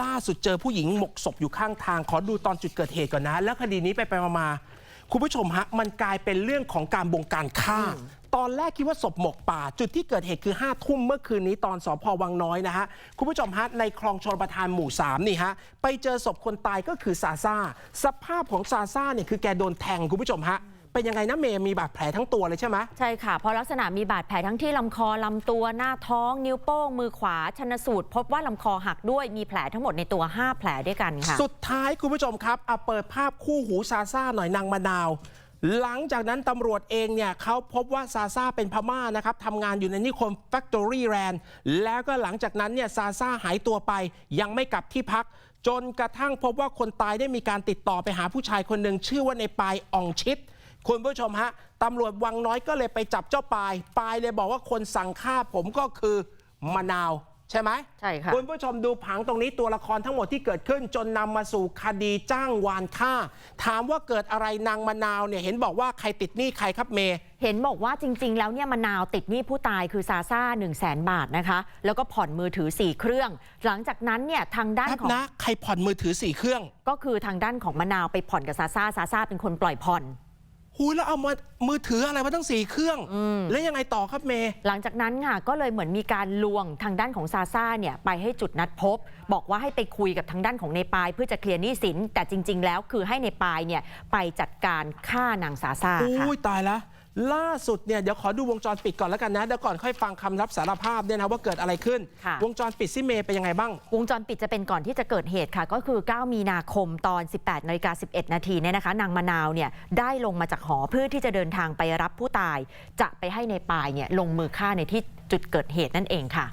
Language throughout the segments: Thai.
ล่าสุดเจอผู้หญิงหมกศพอยู่ข้างทาง ขอดูตอนจุดเกิดเหตุก่อนนะ แล้วคดีนี้ไปไปๆมาๆคุณผู้ชมฮะมันกลายเป็นเรื่องของการบงการฆ่า ตอนแรกคิดว่าศพหมกป่า จุดที่เกิดเหตุคือ5้าทุ่มเมื่อคืนนี้ตอนสพวังน้อยนะฮะคุณผู้ชมฮะในคลองชลประทานหมู่ 3 นี่ฮะไปเจอศพคนตายก็คือซาซาสภาพของซาซาเนี่ยคือแกโดนแทงคุณผู้ชมฮะ เป็นยังไงนะเมย์มีบาดแผลทั้งตัวเลยใช่ไหมใช่ค่ะ เพราะลักษณะมีบาดแผลทั้งที่ลำคอลำตัวหน้าท้อง นิ้วโป้ง มือขวาชนสูตร พบว่าลำคอหักด้วยมีแผลทั้งหมดในตัว 5 แผลด้วยกันค่ะ สุดท้ายคุณผู้ชมครับเอาเปิดภาพคู่หูซาซ่าหน่อยนางมะนาว หลังจากนั้นตำรวจเองเนี่ยเขาพบว่าซาซ่าเป็นพม่านะครับทำงานอยู่ในนิคม Factory Land แล้วก็หลังจากนั้นเนี่ยซาซ่าหายตัวไป ยังไม่กลับที่พัก จนกระทั่งพบว่าคนตายได้มีการติดต่อไปหาผู้ชายคนหนึ่งชื่อว่าในปายอ่องชิด คุณผู้ชมฮะตำรวจวังน้อยก็เลยไปจับเจ้าปายปายเลยบอกว่าคนสั่งฆ่าผมก็คือมะนาวใช่ไหมใช่ค่ะคุณผู้ชมดูผังตรงนี้ตัวละครทั้งหมดที่เกิดขึ้น จนนำมาสู่คดีจ้างวานฆ่า ถามว่าเกิดอะไรนางมะนาวเนี่ยเห็นบอกว่าใครติดหนี้ใครครับเมย์เห็นบอกว่าจริง ๆ แล้วเนี่ยมะนาวติดหนี้ผู้ตายคือซาซ่า1 0 0 0 0แบาทนะคะ แล้วก็ผ่อนมือถือ 4 เครื่อง หลังจากนั้นเนี่ยทางด้านแป๊บของนะใครผ่อนมือถือสี่เครื่อง ก็คือทางด้านของมะนาวไปผ่อนกับซาซ่าซาซ่าเป็นคนปล่อยผ่อน หูยแล้วเอามามือถืออะไรมาตั้งสี่เครื่อง แล้วยังไงต่อครับเมย์ หลังจากนั้นค่ะก็เลยเหมือนมีการลวงทางด้านของซาซ่าเนี่ยไปให้จุดนัดพบ บอกว่าให้ไปคุยกับทางด้านของในปาย เพื่อจะเคลียร์หนี้สินแต่จริง ๆ แล้วคือให้ในปายเนี่ยไปจัดการฆ่านางซาซ่าค่ะอุ้ยตายแล้ว ล่าสุดเนี่ยเดี๋ยวขอดูวงจรปิดก่อนแล้วกันนะเดี๋ยวก่อนค่อยฟังคำรับสารภาพเนี่ยนะว่าเกิดอะไรขึ้น ค่ะ วงจรปิดซิเมย์เป็นยังไงบ้าง วงจรปิดจะเป็นก่อนที่จะเกิดเหตุค่ะ ก็คือ 9 มีนาคมตอน 18นาฬิกา11 นาทีเนี่ยนะคะ นางมะนาวเนี่ยได้ลงมาจากหอเพื่อที่จะเดินทางไปรับผู้ตาย จะไปให้ในปายเนี่ยลงมือฆ่าในที่จุดเกิดเหตุนั่นเองค่ะ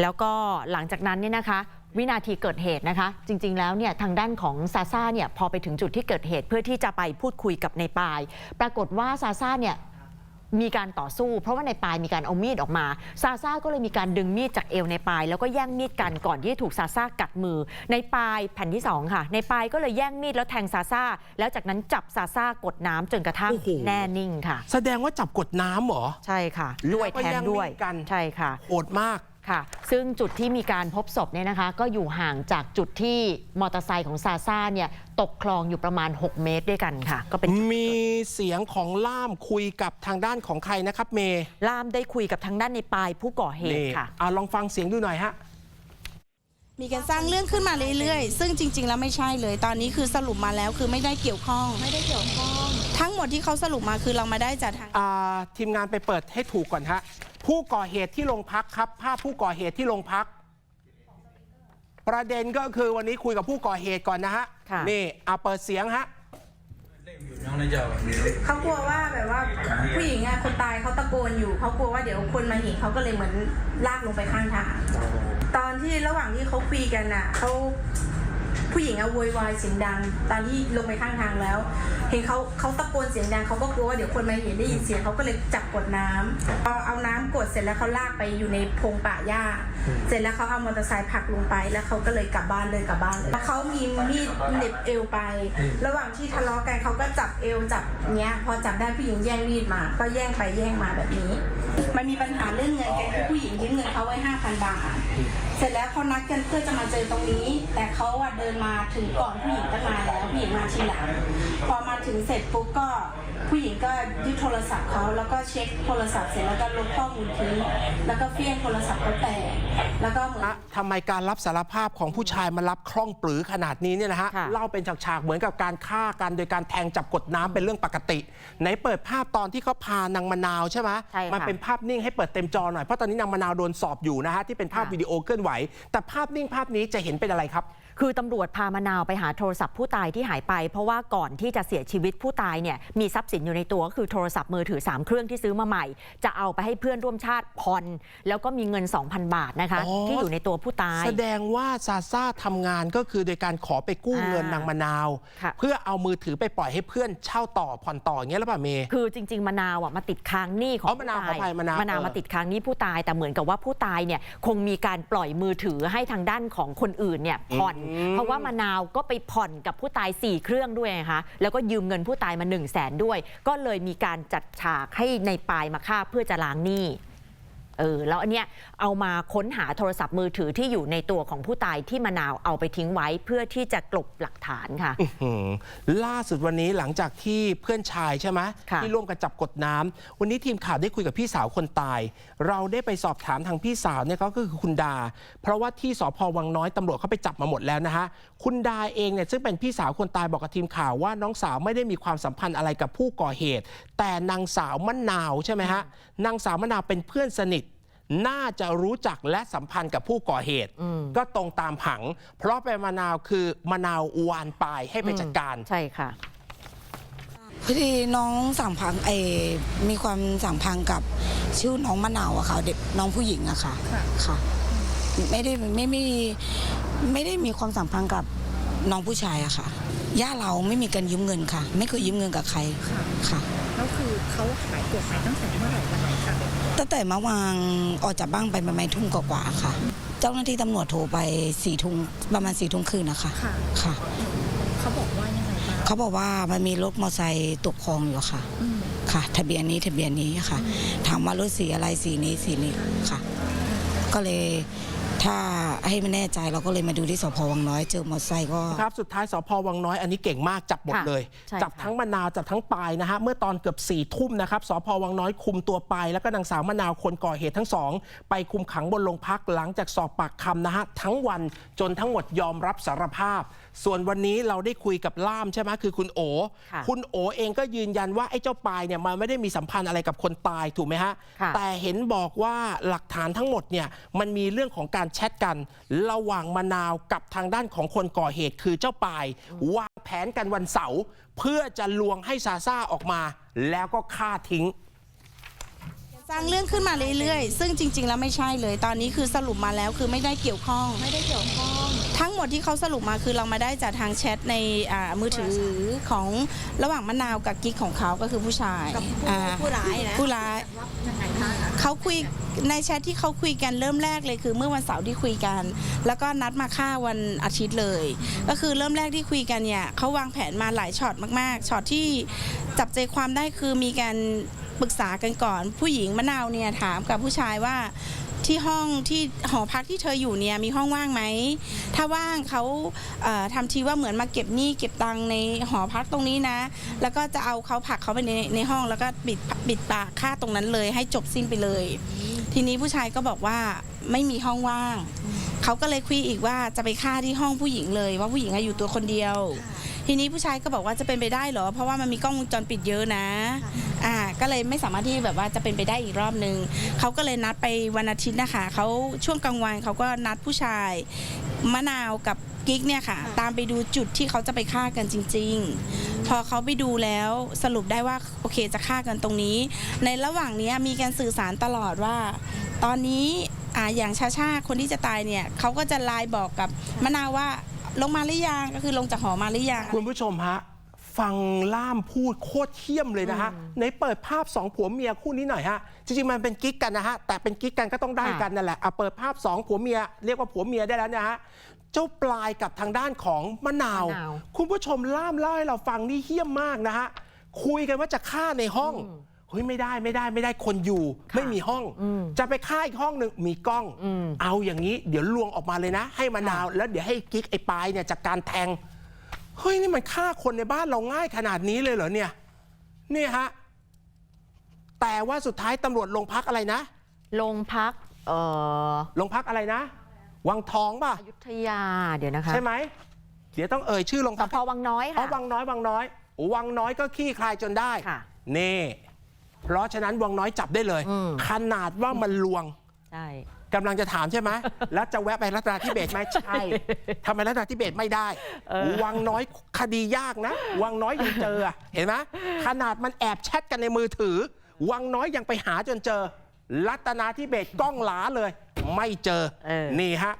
แล้วก็หลังจากนั้นเนี่ยนะคะ วินาทีเกิดเหตุนะคะ จริง ๆ แล้วเนี่ยทางด้านของซาซ่าเนี่ยพอไปถึงจุดที่เกิดเหตุเพื่อที่จะไปพูดคุยกับในปาย ปรากฏว่าซาซ่าเนี่ยมีการต่อสู้ เพราะว่าในปายมีการเอามีดออกมาซาซ่าก็เลยมีการดึงมีดจากเอวในปาย แล้วก็แย่งมีดกันก่อนที่จะถูกซาซ่ากัดมือ ในปายแผ่นที่สองค่ะ ในปายก็เลยแย่งมีดแล้วแทงซาซ่าแล้วจากนั้นจับซาซ่ากดน้ำจนกระทั่งโอ้โหแน่นิ่งค่ะ แสดงว่าจับกดน้ำเหรอใช่ค่ะแล้วด้วยก็แทงแย่งมีดด้วยกันใช่ค่ะโหดมาก ค่ะ ซึ่งจุดที่มีการพบศพเนี่ยนะคะ ก็อยู่ห่างจากจุดที่มอเตอร์ไซค์ของซาซ่าเนี่ยตกคลองอยู่ประมาณ 6 เมตรด้วยกันค่ะ ก็เป็นจุดมีเสียงของล่ามคุยกับทางด้านของใครนะครับเมย์ล่ามได้คุยกับทางด้านในปายผู้ก่อเหตุนี่ค่ะอะลองฟังเสียงดูหน่อยฮะ มีการสร้างเรื่องขึ้นมาเรื่อยๆ ซึ่งจริง ๆ แล้วไม่ใช่เลย ตอนนี้คือสรุปมาแล้วคือไม่ได้เกี่ยวข้อง ไม่ได้เกี่ยวข้อง ทั้งหมดที่เขาสรุปมาคือเรามาได้จากทาง อ่าทีมงานไปเปิดให้ถูกก่อนฮะ ผู้ก่อเหตุที่โรงพักครับ ภาพผู้ก่อเหตุที่โรงพัก ประเด็นก็คือวันนี้คุยกับผู้ก่อเหตุก่อนนะฮะ ค่ะ นี่เอาเปิดเสียงฮะ เขากลัวว่าแบบว่าผู้หญิงอะคนตายเขาตะโกนอยู่เขากลัวว่าเดี๋ยวคนมาเห็นเขาก็เลยเหมือนลากลงไปข้างทาง ตอนที่ระหว่างที่เขาคุยกันอะเขา ผู้หญิงอะโวยวายเสียงดัง ตอนที่ลงไปข้างทางแล้ว เห็นเขาเขาตะโกนเสียงดังเขาก็กลัวว่าเดี๋ยวคนมาเห็นได้ยินเสียงเขาก็เลยจับกดน้ำพอเอาน้ำกดเสร็จแล้วเขาลากไปอยู่ในพงป่าหญ้า เสร็จแล้วเขาเอามอเตอร์ไซค์ผลักลงไป แล้วเขาก็เลยกลับบ้านเลยกลับบ้านเลยแล้วเขามีมีดเหน็บเอวไป ระหว่างที่ทะเลาะกันเขาก็จับเอวจับเนี้ย พอจับได้ผู้หญิงแย่งมีดมา ก็แย่งไปแย่งมาแบบนี้ มันมีปัญหาเรื่องเงินกันผู้หญิงยืมเงินเขาไว้ห้าพันบาท สร็จแล้วเขานัดกันเพื่อจะมาเจอตรงนี้ แต่เขาอะเดินมาถึงก่อนผู้หญิงตั้งนานแล้วผู้หญิงมาทีหลังพอมาถึงเสร็จปุ๊บก็ ผู้หญิงก็ยึดโทรศัพท์เขาแล้วก็เช็คโทรศัพท์เสร็จแล้วก็ลบข้อมูลทิ้งแล้วก็เฟี้ยงโทรศัพท์เขาแตกแล้วก็เหมือน อะทำไมการรับสารภาพของผู้ชายมารับคล่องปรือขนาดนี้เนี่ยนะฮะ ค่ะ เล่าเป็นฉากๆ เหมือนกับการฆ่ากันโดยการแทงจับกดน้ำเป็นเรื่องปกติ ไหนเปิดภาพตอนที่เขาพานางมะนาวใช่ไหมใช่ค่ะมันเป็นภาพนิ่งให้เปิดเต็มจอหน่อย เพราะตอนนี้นางมะนาวโดนสอบอยู่นะฮะ ที่เป็นภาพค่ะ วิดีโอเคลื่อนไหว แต่ภาพนิ่งภาพนี้จะเห็นเป็นอะไรครับ คือตำรวจพามะนาวไปหาโทรศัพท์ผู้ตายที่หายไป เพราะว่าก่อนที่จะเสียชีวิตผู้ตายเนี่ยมีทรัพย์สินอยู่ในตัวก็คือโทรศัพท์มือถือ 3 เครื่องที่ซื้อมาใหม่ จะเอาไปให้เพื่อนร่วมชาติผ่อนแล้วก็มีเงิน 2,000 บาทนะคะอ๋อที่อยู่ในตัวผู้ตาย แสดงว่าซาซ่าทำงานก็คือโดยการขอไปกู้อ่าเงินนางมะนาวค่ะเพื่อเอามือถือไปปล่อยให้เพื่อนเช่าต่อผ่อนต่ออย่างเงี้ยหรือเปล่าเมย์คือจริง ๆมะนาวอะมาติดค้างหนี้ของอ๋อมะนาวผู้ตขออภัยมะนาวมะนาวเออมาติดค้างหนี้ผู้ตายแต่เหมือนกับว่าผู้ตายเนี่ยคงมีการปล่อยมือถือให้ทางด้านของคนอื่นเนี่ยผ่อนเพราะว่ามะนาวก็ไปผ่อนกับผู้ตาย 4 เครื่องด้วยนะคะแล้วก็ยืมเงินผู้ตายมา 1 0 0 0 0แสนด้วย ก็เลยมีการจัดฉากให้ในปายมาฆ่าเพื่อจะล้างหนี้ เออแล้วอันเนี้ยเอามาค้นหาโทรศัพท์มือถือที่อยู่ในตัวของผู้ตายที่มะนาวเอาไปทิ้งไว้เพื่อที่จะกลบหลักฐานค่ะหืมล่าสุดวันนี้หลังจากที่เพื่อนชายใช่ไหมค่ะ ที่ร่วมกันจับกดน้ำวันนี้ทีมข่าวได้คุยกับพี่สาวคนตาย เราได้ไปสอบถามทางพี่สาวเนี่ยก็คือคุณดา เพราะว่าที่สพวังน้อยตำรวจเขาไปจับมาหมดแล้วนะฮะคุณดาเองเนี่ยซึ่งเป็นพี่สาวคนตายบอกกับทีมข่าวว่าน้องสาวไม่ได้มีความสัมพันธ์อะไรกับผู้ก่อเหตุ แต่นางสาวมะนาวใช่ไหมฮะนางสาวมะนาวเป็นเพื่อนสนิท น่าจะรู้จักและสัมพันธ์กับผู้ก่อเหตุ ก็ตรงตามผัง เพราะเป็นมะนาวคือมะนาววานปลายให้ไปจัดการ ใช่ค่ะพอดีน้องสัมพังเออมีความสัมพันธ์กับชื่อน้องมะนาวอะค่ะเด็กน้องผู้หญิงอะค่ะค่ะ ไม่ได้ไม่ไม่ไม่ได้มีความสัมพันธ์กับน้องผู้ชายอะค่ะย่าเราไม่มีการยืมเงินค่ะ ไม่เคยยืมเงินกับใครค่ะแล้วคือเขาหายตัวไปตั้งแต่เมื่อไหร่วันไหนคะ ตั้งแต่มาวางออกจากบ้านไปประมาณทุ่มกว่าๆค่ะ เจ้าหน้าที่ตำรวจโทรไปสี่ทุ่มประมาณสี่ทุ่มคืนนะคะค่ะค่ะ เขาบอกว่ายังไงบ้างเขาบอกว่ามันมีรถมอเตอร์ไซค์ตกคลองอยู่ค่ะ อืมค่ะ ทะเบียนนี้ทะเบียนนี้ค่ะถามว่ารถสีอะไรสีนี้สีนี้ค่ะ ก็เลย ถ้าให้ไม่แน่ใจเราก็เลยมาดูที่สพวังน้อยเจอมอเตอร์ไซค์ก็ ครับสุดท้ายสพวังน้อยอันนี้เก่งมากจับหมดค่ะเลยใช่จับค่ะ ทั้งมะนาวจับทั้งปายนะฮะเมื่อตอนเกือบ4ี่ทุ่มนะครับสพวังน้อยคุมตัวไปแล้วก็นางสาวมะนาวคนก่อเหตุทั้งสอง ไปคุมขังบนโรงพักหลังจากสอบปากคำนะฮะทั้งวันจนทั้งหมดยอมรับสารภาพ ส่วนวันนี้เราได้คุยกับล่ามใช่ไหมคือคุณโอค่ะคุณโอเองก็ยืนยันว่าไอ้เจ้าปายเนี่ยมันไม่ได้มีสัมพันธ์อะไรกับคนตายถูกไหมฮะ ค่ะ แต่เห็นบอกว่าหลักฐานทั้งหมดเนี่ยมันมีเรื่องของการแชทกัน ระหว่างมะนาวกับทางด้านของคนก่อเหตุคือเจ้าปายวางแผนกันวันเสาร์เพื่อจะลวงให้ซาซ่าออกมา แล้วก็ฆ่าทิ้ง สร้างเรื่องขึ้นมาเรื่อยๆ ซึ่งจริง ๆ แล้วไม่ใช่เลย ตอนนี้คือสรุปมาแล้วคือไม่ได้เกี่ยวข้อง ไม่ได้เกี่ยวข้อง ทั้งหมดที่เขาสรุปมาคือเรามาได้จากทางแชทในอ่ามือถือของระหว่างมะนาวกับกิ๊กของเขาก็คือผู้ชายกับผู้อ่าผู้ร้ายนะผู้ร้ายว่ายังไงบ้างคะเขาคุยในแชทที่เขาคุยกันเริ่มแรกเลยคือเมื่อวันเสาร์ที่คุยกัน แล้วก็นัดมาฆ่าวันอาทิตย์เลย ก็คือเริ่มแรกที่คุยกันเนี่ยเขาวางแผนมาหลายช็อตมากๆช็อตที่จับใจความได้คือมีการ ปรึกษากันก่อน ผู้หญิงมะนาวเนี่ยถามกับผู้ชายว่าที่ห้องที่หอพักที่เธออยู่เนี่ยมีห้องว่างไหม ถ้าว่างเขาเอ่อทำทีว่าเหมือนมาเก็บหนี้เก็บตังในหอพักตรงนี้นะ แล้วก็จะเอาเขาผลักเขาไปในในห้องแล้วก็ปิดปิดปากฆ่าตรงนั้นเลย ให้จบสิ้นไปเลย ทีนี้ผู้ชายก็บอกว่าไม่มีห้องว่าง เขาก็เลยคุยอีกว่าจะไปฆ่าที่ห้องผู้หญิงเลยว่าผู้หญิงอะอยู่ตัวคนเดียว ทีนี้ผู้ชายก็บอกว่าจะเป็นไปได้เหรอ เพราะว่ามันมีกล้องวงจรปิดเยอะนะอ่าก็เลยไม่สามารถที่แบบว่าจะเป็นไปได้อีกรอบนึงเขาก็เลยนัดไปวันอาทิตย์นะคะเขาช่วงกลางวันเขาก็นัดผู้ชายมะนาวกับกิ๊กเนี่ยค่ะ ตามไปดูจุดที่เขาจะไปฆ่ากันจริง ๆ พอเขาไปดูแล้วสรุปได้ว่าโอเคจะฆ่ากันตรงนี้ ในระหว่างเนี้ยมีการสื่อสารตลอดว่า ตอนนี้อ่าอย่างชาชาคนที่จะตายเนี่ยเขาก็จะไลน์บอกกับมะนาวว่า ลงมาหรือยังก็คือลงจากหอมาหรือยัง คุณผู้ชมฮะ ฟังล่ามพูดโคตรเขี้ยมเลยนะฮะ ในเปิดภาพสองผัวเมียคู่นี้หน่อยฮะ จริงๆ มันเป็นกิ๊กกันนะฮะ แต่เป็นกิ๊กกันก็ต้องได้กันนั่นแหละเอาเปิดภาพสองผัวเมียเรียกว่าผัวเมียได้แล้วนะฮะ เจ้าปลายกับทางด้านของมะนาว มะนาว คุณผู้ชมล่ามเล่าให้เราฟังนี่เฮี้ยมมากนะฮะ คุยกันว่าจะฆ่าในห้อง เฮ้ยไม่ได้ไม่ได้ไม่ได้คนอยู่ ไม่มีห้อง จะไปฆ่าอีกห้องหนึ่งมีกล้องอืมเอาอย่างนี้เดี๋ยวลวงออกมาเลยนะ ให้มะนาวแล้วเดี๋ยวให้กิ๊กไอ้ปลายเนี่ยจากการแทงเฮ้ยนี่มันฆ่าคนในบ้านเราง่ายขนาดนี้เลยเหรอเนี่ยเนี่ยฮะแต่ว่าสุดท้ายตำรวจลงพักอะไรนะ ลงพักเอ่อลงพักอะไรนะ วังทองป่ะอยุธยาเดี๋ยวนะคะใช่ไหมเดี๋ยวต้องเอ่ยชื่อลงสพักพวังน้อยอ๋อค่ะวังน้อยวังน้อยวังน้อยก็ขี้คลายจนได้ค่ะนี่ เพราะฉะนั้นวังน้อยจับได้เลย อืม ขนาดว่ามันลวงใช่ กำลังจะถามใช่ไหม แล้วจะแวะไปรัตนาธิเบศไหมใช่ทำไมรัตนาธิเบศไม่ได้วังน้อยคดียากนะ วังน้อยยังเจออะเห็นไหมขนาดมันแอบแชทกันในมือถือ วังน้อยยังไปหาจนเจอ รัตนาธิเบศกล้องหลาเลย ไม่เจอ เออ นี่ฮะ